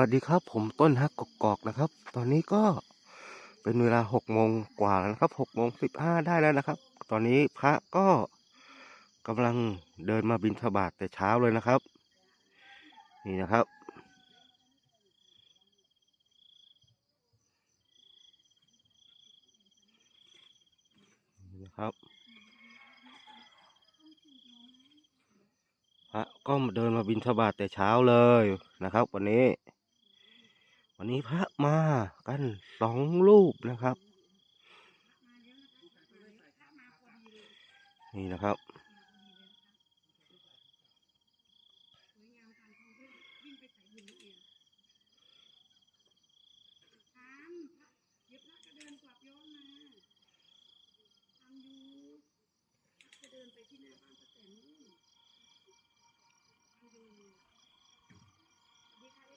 วัสดีครับผมต้นฮักกกอกนะครับ ตอนนี้ก็เป็นเวลาหกโมงกว่าแล้วนะครับหกโมงสิบห้าได้แล้วนะครับ ตอนนี้พระก็กำลังเดินมาบิณฑบาตแต่เช้าเลยนะครับ นี่นะครับ นี่นะครับ พระก็เดินมาบิณฑบาตแต่เช้าเลยนะครับ วันนี้ วันนี้พระมากันสองรูปนะครับ นี่นะครับ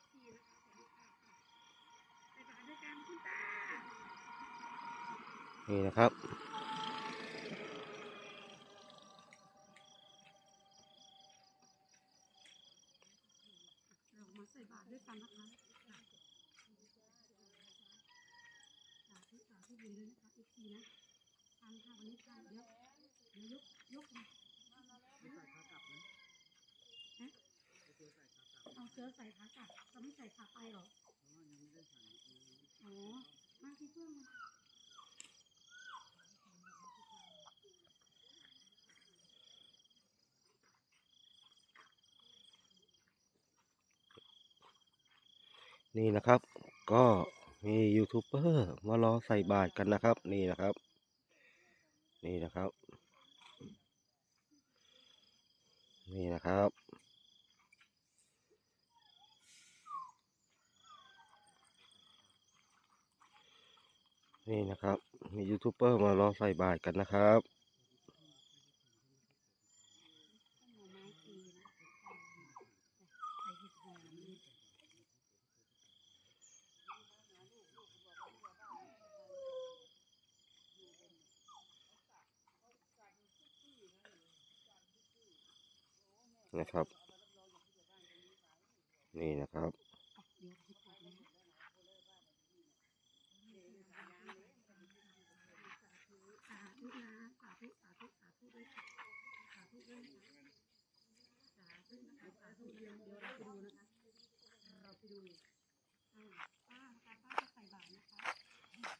นี่นะเรามาใส่บาตรด้วยกันนะคะสาธุสาธุบุญด้วย นะคะอีกทีนะทานค่ะวันนี้ทานเยวเดี๋ยวยกยกมาฮะเอาเสื้อใส่ขากลับจะไม่ใส่ขาไปหรอ อ๋อ มาที่เพื่อนมา นี่นะครับ ก็มียูทูบเบอร์มารอใส่บาตรกันนะครับ นี่นะครับ นี่นะครับ นี่นะครับนี่นะครับ มียูทูบเบอร์มารอใส่บาตรกันนะครับ หน่อไม้ฟรีนะใส่เห็ดหอมนี่ นะครับ นี่นะครับ เดี๋ยวคิดก่อนนะสาธุนะสาธุสาธุสาธุด้วยค่ะสาธุด้วยนะคะสาธุนะคะสาธุเดี๋ยวเดี๋ยวเราไปดูนะคะ เราไนะคะป้าจะใส่บาตรนะคะ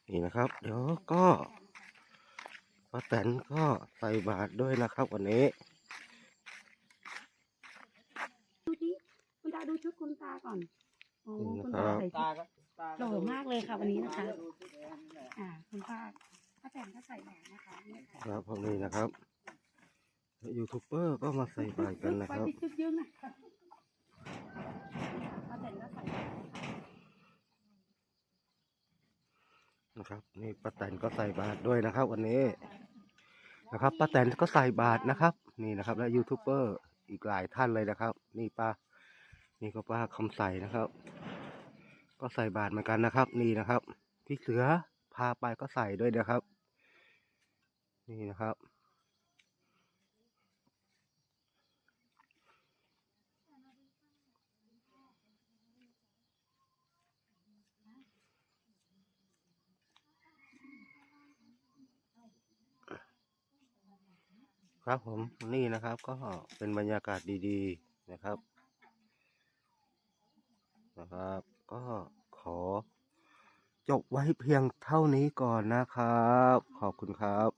นี่นะครับ เดี๋ยวก็ป้าแตนก็ใส่บาตรด้วยนะครับวันนี้ ดูดิคุณตา ดูชุดคุณตาก่อนโอ้นี่คุณนะคตารับใส่ชุตาดก็ตาหล่อมากเลยค่ะวันนี้นะคะดูชุดแดงนี่แหละอ่า คุณป้าป้าแตนก็ใส่บาตรนะคะนี่ค่ะครับผมนี่นะครับยูทูบเบอร์ก็มาใส่บาตรกันนะครับไปจุดยืนนะป้าแตนก็ใส่บาตรนะคะนะครับนี่ป้าแตนก็ใส่บาตรด้วยนะครับ วันนี้นะครับป้าแตนก็ใส่บาตรนะครับ นี่นะครับ และยูทูบเบอร์อีกหลายท่านเลยนะครับ นี่ป้า นี่ก็ป้าคำใสนะครับ ก็ใส่บาตรเหมือนกันนะครับ นี่นะครับ พี่เสือพาไปก็ใส่ด้วยนะครับ นี่นะครับครับผมนี่นะครับก็เป็นบรรยากาศดีๆนะครับ นะครับ ก็ขอ จบไว้เพียงเท่านี้ก่อนนะครับ ขอบคุณครับ